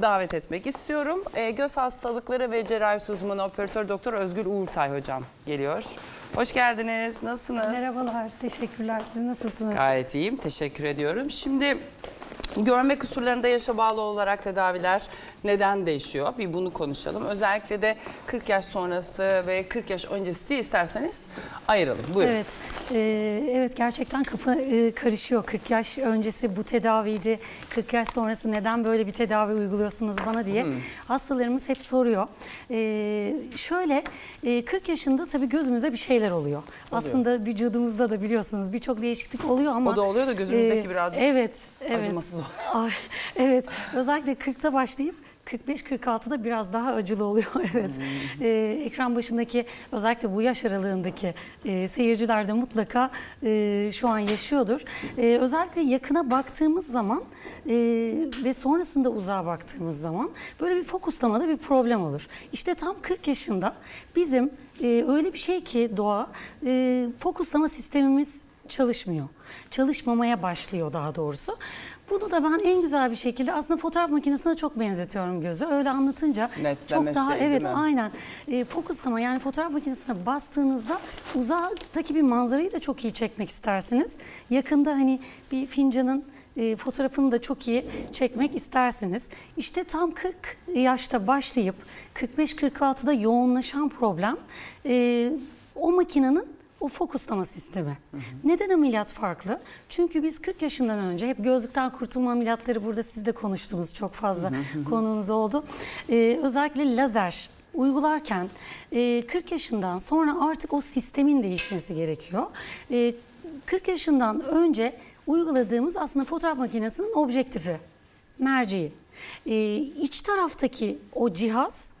davet etmek istiyorum. Ee, göz hastalıkları ve cerrahi uzmanı operatör doktor Özgür Uğurtay hocam geliyor. Hoş geldiniz. Nasılsınız? Merhabalar, teşekkürler. Siz nasılsınız? Gayet iyiyim. Teşekkür ediyorum. Şimdi görme kusurlarında yaşa bağlı olarak tedaviler neden değişiyor? Bir bunu konuşalım. Özellikle de 40 yaş sonrası ve 40 yaş öncesi diye isterseniz ayıralım. Buyurun. Evet, e, evet gerçekten kafa e, karışıyor. 40 yaş öncesi bu tedaviydi, 40 yaş sonrası neden böyle bir tedavi uyguluyorsunuz bana diye Hmm. hastalarımız hep soruyor. E, şöyle, e, 40 yaşında tabii gözümüze bir şeyler oluyor. Aslında vücudumuzda da biliyorsunuz birçok değişiklik oluyor ama... O da oluyor da gözümüzdeki e, birazcık evet, evet. acımasız oluyor. Ay, evet, özellikle 40'ta başlayıp 45-46'da biraz daha acılı oluyor. evet. Ee, ekran başındaki özellikle bu yaş aralığındaki e, seyirciler de mutlaka e, şu an yaşıyordur. E, özellikle yakına baktığımız zaman e, ve sonrasında uzağa baktığımız zaman böyle bir fokuslamada bir problem olur. İşte tam 40 yaşında bizim e, öyle bir şey ki doğa e, fokuslama sistemimiz çalışmıyor. Çalışmamaya başlıyor daha doğrusu. Bunu da ben en güzel bir şekilde aslında fotoğraf makinesine çok benzetiyorum gözü. Öyle anlatınca Netleme çok daha şey, evet aynen. E, fokuslama yani fotoğraf makinesine bastığınızda uzaktaki bir manzarayı da çok iyi çekmek istersiniz. Yakında hani bir fincanın e, fotoğrafını da çok iyi çekmek istersiniz. İşte tam 40 yaşta başlayıp 45-46'da yoğunlaşan problem e, o makinenin o fokuslama sistemi. Neden ameliyat farklı? Çünkü biz 40 yaşından önce hep gözlükten kurtulma ameliyatları burada siz de konuştunuz çok fazla konuğunuz oldu. Ee, özellikle lazer uygularken e, 40 yaşından sonra artık o sistemin değişmesi gerekiyor. E, 40 yaşından önce uyguladığımız aslında fotoğraf makinesinin objektifi, merceği. E, iç taraftaki o cihaz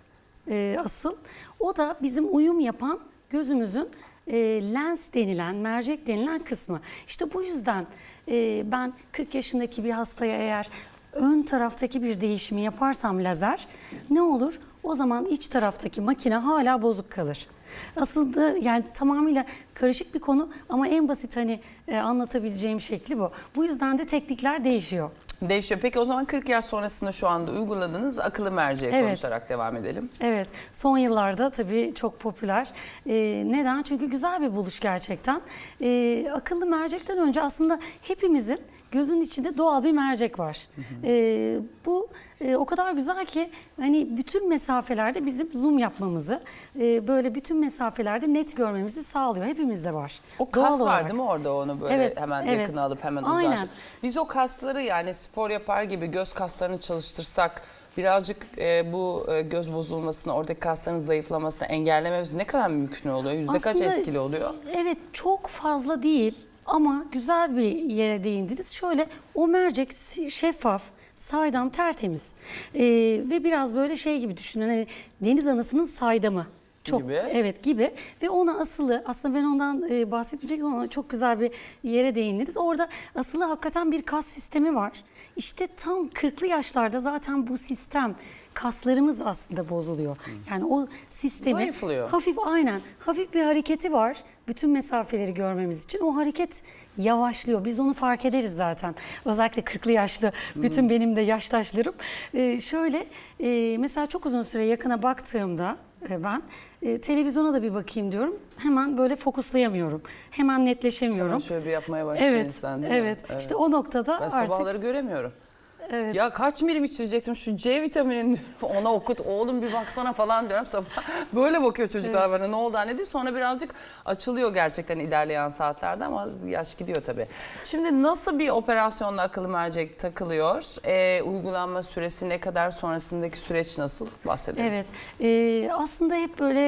e, asıl o da bizim uyum yapan gözümüzün e, lens denilen, mercek denilen kısmı. İşte bu yüzden e, ben 40 yaşındaki bir hastaya eğer ön taraftaki bir değişimi yaparsam lazer ne olur? O zaman iç taraftaki makine hala bozuk kalır. Aslında yani tamamıyla karışık bir konu ama en basit hani e, anlatabileceğim şekli bu. Bu yüzden de teknikler değişiyor. Değişiyor. Peki o zaman 40 yaş sonrasında şu anda uyguladığınız akıllı merceği Evet. konuşarak devam edelim. Evet, son yıllarda tabii çok popüler. Ee, neden? Çünkü güzel bir buluş gerçekten. Ee, akıllı mercekten önce aslında hepimizin gözünün içinde doğal bir mercek var. Ee, bu e, o kadar güzel ki hani bütün mesafelerde bizim zoom yapmamızı, e, böyle bütün mesafelerde net görmemizi sağlıyor. Hepimizde var. O Doğal kas var olarak. değil mi orada onu böyle Evet, hemen evet. yakına alıp hemen uzar. Biz o kasları yani spor yapar gibi göz kaslarını çalıştırsak birazcık e, bu e, göz bozulmasını, oradaki kasların zayıflamasını engellememiz ne kadar mümkün oluyor? Yüzde kaç etkili oluyor? Evet çok fazla değil ama güzel bir yere değindiniz. Şöyle o mercek şeffaf, saydam, tertemiz Ee, ve biraz böyle şey gibi düşünün. Hani deniz anasının saydamı. Çok, Gibi. Evet gibi ve ona asılı aslında ben ondan e, bahsetmeyecektim ama çok güzel bir yere değindiniz. Orada asılı hakikaten bir kas sistemi var. İşte tam 40'lı yaşlarda zaten bu sistem kaslarımız aslında bozuluyor. Yani o sistemi Zayıflıyor. hafif aynen hafif bir hareketi var bütün mesafeleri görmemiz için. O hareket yavaşlıyor. Biz onu fark ederiz zaten. Özellikle 40'lı yaşlı bütün benim de yaştaşlarım. Ee, şöyle e, mesela çok uzun süre yakına baktığımda e, ben e, televizyona da bir bakayım diyorum. Hemen böyle fokuslayamıyorum. Hemen netleşemiyorum. Şöyle bir yapmaya başlıyor Evet, insan değil mi? evet. İşte o noktada Ben artık sabahları göremiyorum. Evet. Ya kaç milim içirecektim şu C vitaminin ona okut oğlum bir baksana falan diyorum sabah. Böyle bakıyor çocuklar bana ne oldu anne diye. Sonra birazcık açılıyor gerçekten ilerleyen saatlerde ama yaş gidiyor tabii. Şimdi nasıl bir operasyonla akıllı mercek takılıyor? Ee, uygulanma süresi ne kadar sonrasındaki süreç nasıl bahsedelim. Evet. Ee, aslında hep böyle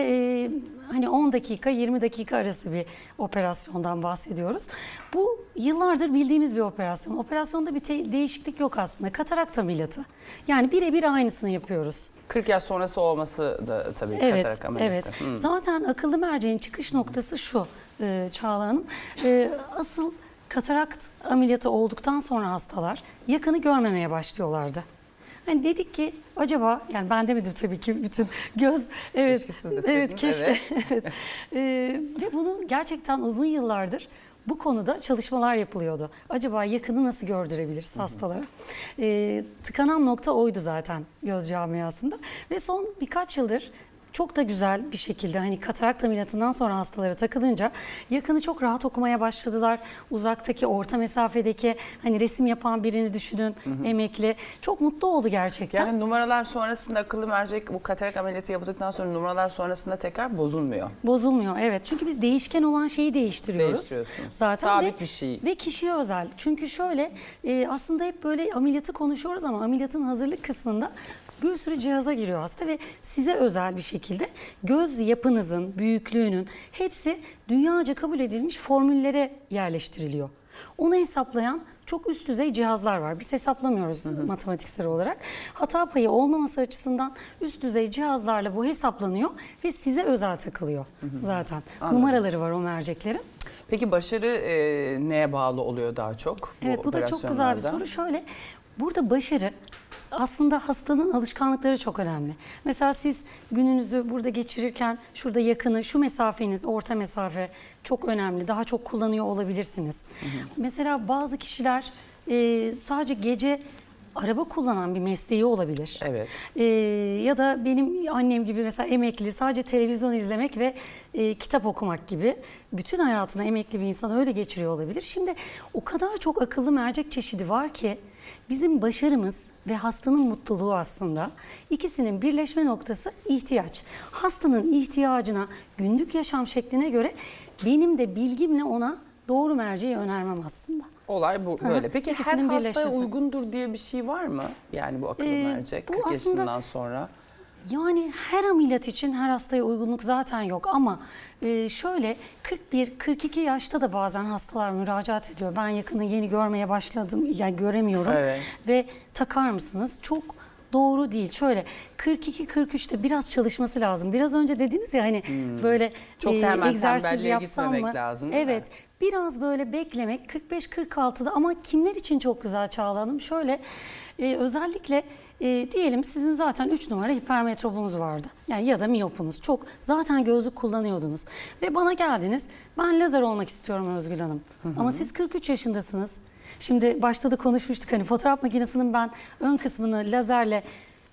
e, hani 10 dakika 20 dakika arası bir operasyondan bahsediyoruz. Bu yıllardır bildiğimiz bir operasyon. Operasyonda bir değişiklik yok aslında. Katarakt ameliyatı. Yani birebir aynısını yapıyoruz. 40 yaş sonrası olması da tabii Evet, katarak ameliyatı. evet. Hmm. Zaten akıllı merceğin çıkış noktası şu e, Çağla Hanım. E, asıl katarakt ameliyatı olduktan sonra hastalar yakını görmemeye başlıyorlardı. Hani dedik ki acaba yani ben demedim tabii ki bütün göz evet Keşke siz deseydiniz, evet keşke evet. E, ve bunu gerçekten uzun yıllardır bu konuda çalışmalar yapılıyordu. Acaba yakını nasıl gördürebiliriz hastalara? E, tıkanan nokta oydu zaten göz camiasında. Ve son birkaç yıldır çok da güzel bir şekilde hani katarakt ameliyatından sonra hastalara takılınca yakını çok rahat okumaya başladılar. Uzaktaki, orta mesafedeki hani resim yapan birini düşünün, emekli. Çok mutlu oldu gerçekten. Yani numaralar sonrasında akıllı mercek bu katarak ameliyatı yapıldıktan sonra numaralar sonrasında tekrar bozulmuyor. Bozulmuyor evet. Çünkü biz değişken olan şeyi değiştiriyoruz. Değiştiriyorsunuz. Zaten Sabit ve, bir şey. Ve kişiye özel. Çünkü şöyle e, aslında hep böyle ameliyatı konuşuyoruz ama ameliyatın hazırlık kısmında bir sürü cihaza giriyor hasta ve size özel bir şekilde göz yapınızın, büyüklüğünün hepsi dünyaca kabul edilmiş formüllere yerleştiriliyor. Onu hesaplayan çok üst düzey cihazlar var. Biz hesaplamıyoruz matematiksel olarak. Hata payı olmaması açısından üst düzey cihazlarla bu hesaplanıyor ve size özel takılıyor zaten. Numaraları var o merceklerin. Peki başarı e, neye bağlı oluyor daha çok? Evet bu da çok güzel bir soru. Şöyle burada başarı aslında hastanın alışkanlıkları çok önemli. Mesela siz gününüzü burada geçirirken şurada yakını, şu mesafeniz, orta mesafe çok önemli. Daha çok kullanıyor olabilirsiniz. Mesela bazı kişiler e, sadece gece araba kullanan bir mesleği olabilir. Evet. Ee, ya da benim annem gibi mesela emekli sadece televizyon izlemek ve e, kitap okumak gibi bütün hayatını emekli bir insan öyle geçiriyor olabilir. Şimdi o kadar çok akıllı mercek çeşidi var ki bizim başarımız ve hastanın mutluluğu aslında ikisinin birleşme noktası ihtiyaç. Hastanın ihtiyacına günlük yaşam şekline göre benim de bilgimle ona doğru merceği önermem aslında. Olay bu böyle. Peki her İkisinin hastaya birleşmesi. uygundur diye bir şey var mı? Yani bu akıllı Ee, mercek bu 40 aslında- yaşından sonra. Yani her ameliyat için her hastaya uygunluk zaten yok ama e, şöyle 41-42 yaşta da bazen hastalar müracaat ediyor. Ben yakını yeni görmeye başladım, yani göremiyorum Evet. ve takar mısınız? Çok doğru değil. Şöyle 42-43'te biraz çalışması lazım. Biraz önce dediniz ya hani böyle Hmm. Çok da hemen egzersiz yapsam mı? lazım? Evet. Biraz böyle beklemek 45-46'da ama kimler için çok güzel Çağla Hanım? Şöyle e, özellikle e, diyelim sizin zaten 3 numara hipermetropunuz vardı. Yani ya da miyopunuz. Çok zaten gözlük kullanıyordunuz. Ve bana geldiniz. Ben lazer olmak istiyorum Özgül Hanım. Ama siz 43 yaşındasınız. Şimdi başta da konuşmuştuk hani fotoğraf makinesinin ben ön kısmını lazerle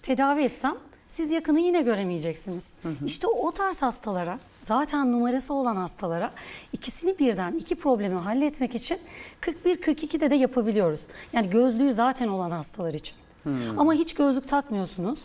tedavi etsem siz yakını yine göremeyeceksiniz. İşte o tarz hastalara, zaten numarası olan hastalara ikisini birden, iki problemi halletmek için 41-42'de de yapabiliyoruz. Yani gözlüğü zaten olan hastalar için. Ama hiç gözlük takmıyorsunuz.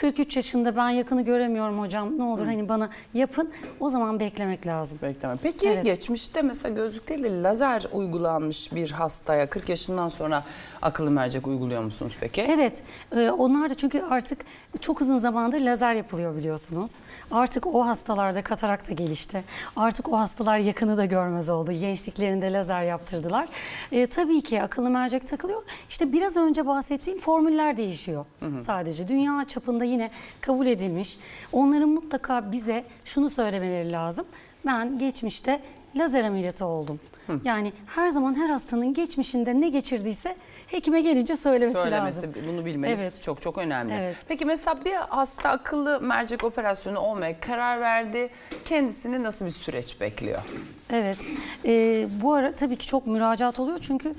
43 yaşında ben yakını göremiyorum hocam ne olur hani bana yapın o zaman beklemek lazım. Bekleme. Peki Evet. geçmişte mesela gözlük değil de lazer uygulanmış bir hastaya 40 yaşından sonra akıllı mercek uyguluyor musunuz peki? Evet, e, onlar da çünkü artık çok uzun zamandır lazer yapılıyor biliyorsunuz. Artık o hastalarda katarak da gelişti. Artık o hastalar yakını da görmez oldu. Gençliklerinde lazer yaptırdılar. E, tabii ki akıllı mercek takılıyor. İşte biraz önce bahsettiğim formüller değişiyor sadece. Dünya çapında yine kabul edilmiş. Onların mutlaka bize şunu söylemeleri lazım. Ben geçmişte lazer ameliyatı oldum. Yani her zaman her hastanın geçmişinde ne geçirdiyse hekime gelince söylemesi, Söylemesi, lazım. bunu bilmeniz Evet. çok çok önemli. Evet. Peki mesela bir hasta akıllı mercek operasyonu olmaya karar verdi. Kendisini nasıl bir süreç bekliyor? Evet. Ee, bu ara tabii ki çok müracaat oluyor çünkü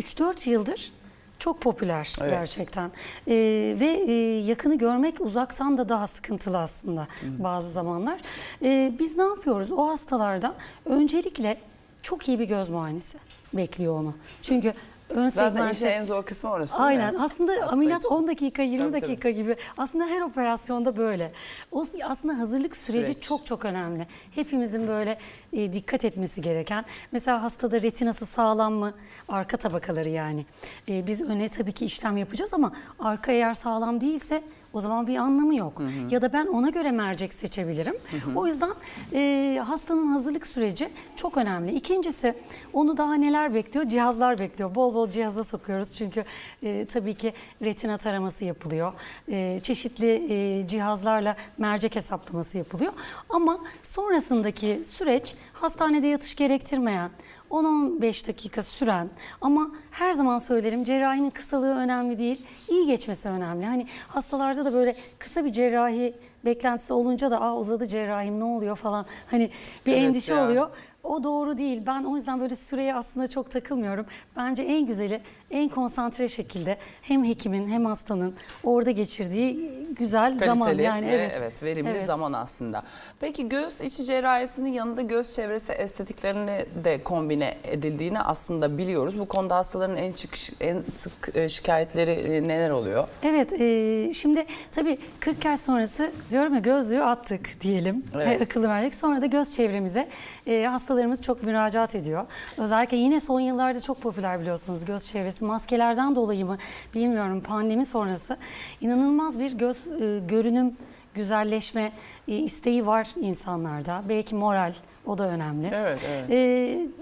3-4 yıldır çok popüler Evet. gerçekten. Ee, ve e, yakını görmek uzaktan da daha sıkıntılı aslında bazı zamanlar. Ee, biz ne yapıyoruz? O hastalarda öncelikle çok iyi bir göz muayenesi bekliyor onu. Çünkü ön Zaten işin en zor kısmı orası değil Aynen. mi? Aslında Hasta ameliyat için. 10 dakika, 20 Tabii, tabii. dakika gibi. Aslında her operasyonda böyle. O aslında hazırlık süreci Süreç. çok çok önemli. Hepimizin böyle e, dikkat etmesi gereken. Mesela hastada retinası sağlam mı? Arka tabakaları yani. E, biz öne tabii ki işlem yapacağız ama arka eğer sağlam değilse o zaman bir anlamı yok. Ya da ben ona göre mercek seçebilirim. O yüzden e, hastanın hazırlık süreci çok önemli. İkincisi onu daha neler bekliyor? Cihazlar bekliyor. Bol bol cihaza sokuyoruz çünkü e, tabii ki retina taraması yapılıyor. E, çeşitli e, cihazlarla mercek hesaplaması yapılıyor. Ama sonrasındaki süreç hastanede yatış gerektirmeyen, 10-15 dakika süren ama her zaman söylerim cerrahinin kısalığı önemli değil, iyi geçmesi önemli. Hani hastalarda da böyle kısa bir cerrahi beklentisi olunca da aa uzadı cerrahim ne oluyor falan hani bir Evet endişe ya. oluyor. O doğru değil. Ben o yüzden böyle süreye aslında çok takılmıyorum. Bence en güzeli en konsantre şekilde hem hekimin hem hastanın orada geçirdiği güzel zaman Kaliteli yani ve evet. evet verimli Evet. zaman aslında. Peki göz içi cerrahisinin yanında göz çevresi estetiklerini de kombine edildiğini aslında biliyoruz. Bu konuda hastaların en çıkış en sık e, şikayetleri e, neler oluyor? Evet, e, şimdi tabii 40 yaş sonrası diyorum ya gözlüğü attık diyelim. Evet. E, akıllı verdik. Sonra da göz çevremize e, hastalarımız çok müracaat ediyor. Özellikle yine son yıllarda çok popüler biliyorsunuz göz çevresi. Maskelerden dolayı mı bilmiyorum pandemi sonrası inanılmaz bir göz e, görünüm güzelleşme e, isteği var insanlarda. Belki moral o da önemli. Evet, evet. E,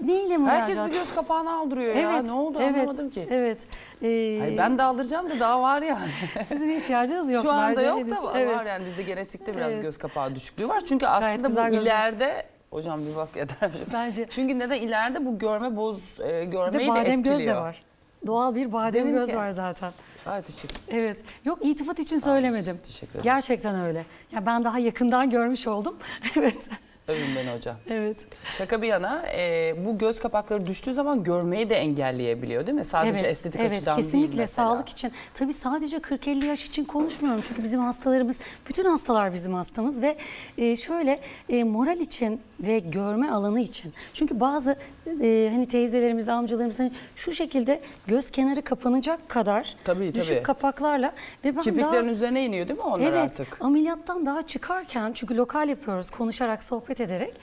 neyle müracaat? Herkes bir göz kapağını aldırıyor ya. Ne oldu evet, anlamadım ki. Evet. E, Hayır, ben de aldıracağım da daha var yani. sizin ihtiyacınız yok. Şu anda yok Edis. da Evet. var yani bizde genetikte biraz Evet. göz kapağı düşüklüğü var. Çünkü aslında bu ileride hocam bir bak yeter. Bence Çünkü neden ileride bu görme boz e, Sizde görmeyi de badem etkiliyor. göz de var. Doğal bir badem Benim göz ki- var zaten. Ay teşekkür Evet. Yok iltifat için söylemedim. teşekkür ederim. Gerçekten öyle. Ya ben daha yakından görmüş oldum. evet. Övün beni hocam. Evet. Şaka bir yana e, bu göz kapakları düştüğü zaman görmeyi de engelleyebiliyor değil mi? Sadece evet, estetik evet, açıdan kesinlikle değil mesela. sağlık için. Tabii sadece 40-50 yaş için konuşmuyorum. Çünkü bizim hastalarımız, bütün hastalar bizim hastamız ve e, şöyle e, moral için ve görme alanı için. Çünkü bazı e, hani teyzelerimiz, amcalarımız hani şu şekilde göz kenarı kapanacak kadar Tabii, düşük tabii. kapaklarla ve ben Kirpiklerin daha üzerine iniyor değil mi onlar Evet, artık? ameliyattan daha çıkarken çünkü lokal yapıyoruz konuşarak, sohbet ederek.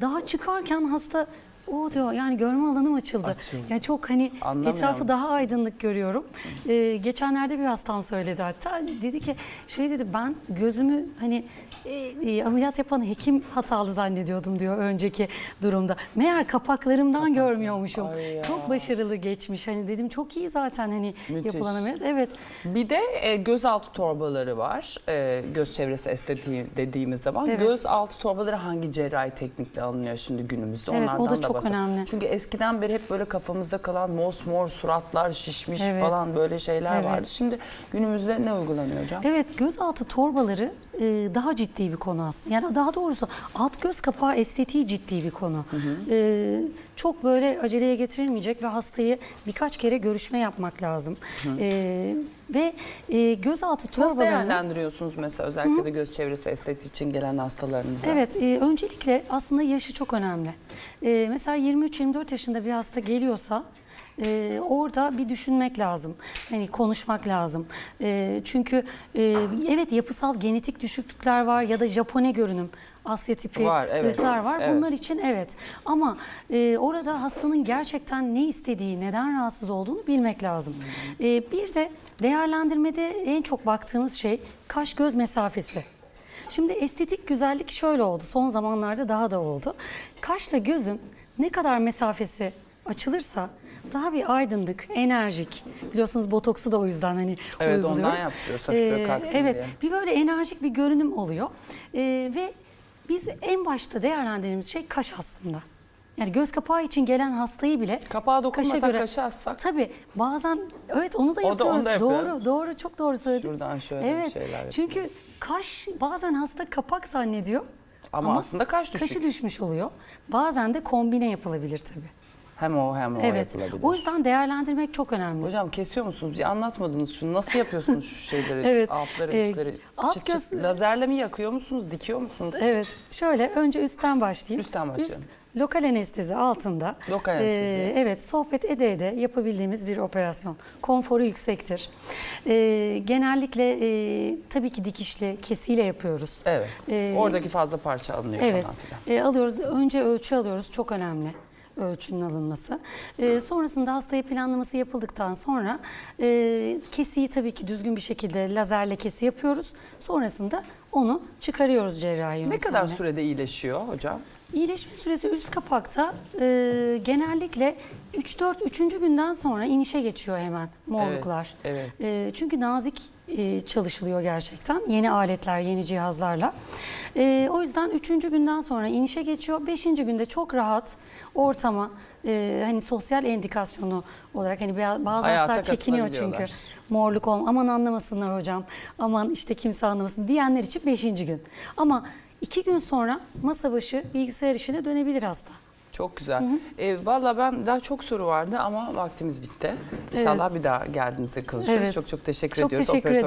Daha çıkarken hasta o diyor yani görme alanım açıldı. Açıldı. Ya çok hani Anlamıyormuş. etrafı daha aydınlık görüyorum. Ee, geçenlerde bir hastam söyledi hatta dedi ki şey dedi ben gözümü hani e, e, ameliyat yapan hekim hatalı zannediyordum diyor önceki durumda. Meğer kapaklarımdan görmüyormuşum. Ay ya. Çok başarılı geçmiş. Hani dedim çok iyi zaten hani Müthiş. yapılan ameliyat. Evet. Bir de e, gözaltı torbaları var. E, göz çevresi estetiği dediğimiz zaman. Evet. Gözaltı torbaları hangi cerrahi teknikle alınıyor şimdi günümüzde? Evet, o da Onlardan çok bahsedelim. önemli. Çünkü eskiden beri hep böyle kafamızda kalan mosmor suratlar şişmiş Evet. falan böyle şeyler Evet. vardı. Şimdi günümüzde ne uygulanıyor hocam? Evet gözaltı torbaları e, daha ciddi bir konu aslında. Yani daha doğrusu alt göz kapağı estetiği ciddi bir konu. E, çok böyle aceleye getirilmeyecek ve hastayı birkaç kere görüşme yapmak lazım. E, ve e, gözaltı Nasıl torbalarını... değerlendiriyorsunuz mesela özellikle de göz çevresi estetiği için gelen hastalarınızı? Evet, e, öncelikle aslında yaşı çok önemli. E, mesela 23-24 yaşında bir hasta geliyorsa e, orada bir düşünmek lazım. Hani konuşmak lazım. E, çünkü e, evet yapısal genetik düşüklükler var ya da Japone görünüm. Asya tipi Var, evet, ırklar var. evet. Bunlar için evet. Ama e, orada hastanın gerçekten ne istediği, neden rahatsız olduğunu bilmek lazım. E, bir de değerlendirmede en çok baktığımız şey kaş göz mesafesi. Şimdi estetik güzellik şöyle oldu. Son zamanlarda daha da oldu. Kaşla gözün ne kadar mesafesi açılırsa daha bir aydınlık, enerjik. Biliyorsunuz botoksu da o yüzden hani Evet, ondan uyguluyoruz. yaptırıyor, sapşıyor, kalksın Evet, diye. bir böyle enerjik bir görünüm oluyor. Ee, ve biz en başta değerlendirdiğimiz şey kaş aslında. Yani göz kapağı için gelen hastayı bile Kapağa dokunmasak kaşa göre- kaşı assak. Tabii bazen evet onu da O da- yapıyoruz. onu da yapıyoruz. doğru, doğru çok doğru söylediniz. Şuradan şöyle bir evet. şeyler yapıyoruz. Çünkü kaş bazen hasta kapak zannediyor. Ama aslında kaş düşük. Kaşı düşmüş oluyor. Bazen de kombine yapılabilir tabii. Hem o hem o evet. yapılabilir. O yüzden değerlendirmek çok önemli. Hocam kesiyor musunuz? Bir anlatmadınız şunu. Nasıl yapıyorsunuz şu şeyleri? Evet, Altları, e, üstleri. alt çıt çıt göz- lazerle mi yakıyor musunuz? Dikiyor musunuz? Evet. Şöyle önce üstten başlayayım. Üstten başlayalım. Üst, lokal anestezi altında. Lokal anestezi. Ee, evet, sohbet ede ede yapabildiğimiz bir operasyon. Konforu yüksektir. Ee, genellikle e, tabii ki dikişli kesiyle yapıyoruz. Evet. Ee, Oradaki fazla parça alınıyor Evet. falan filan. E, alıyoruz. Önce ölçü alıyoruz. Çok önemli ölçünün alınması. E, sonrasında hastaya planlaması yapıldıktan sonra e, kesiyi tabii ki düzgün bir şekilde lazerle kesi yapıyoruz. Sonrasında onu çıkarıyoruz cerrahi Ne yöntemle. kadar sürede iyileşiyor hocam? İyileşme süresi üst kapakta e, genellikle 3-4 3. günden sonra inişe geçiyor hemen morluklar. evet. E, çünkü nazik e, çalışılıyor gerçekten yeni aletler, yeni cihazlarla. E, o yüzden 3. günden sonra inişe geçiyor. 5. günde çok rahat ortama e, hani sosyal endikasyonu olarak hani bazı Hayata hastalar çekiniyor çünkü. Morluk olma aman anlamasınlar hocam. Aman işte kimse anlamasın diyenler için 5. gün. Ama iki gün sonra masa başı bilgisayar işine dönebilir hasta. Çok güzel. E, Valla ben daha çok soru vardı ama vaktimiz bitti. İnşallah bir daha geldiğinizde konuşuruz. Evet. Çok çok teşekkür Çok ediyoruz. teşekkür Operatör.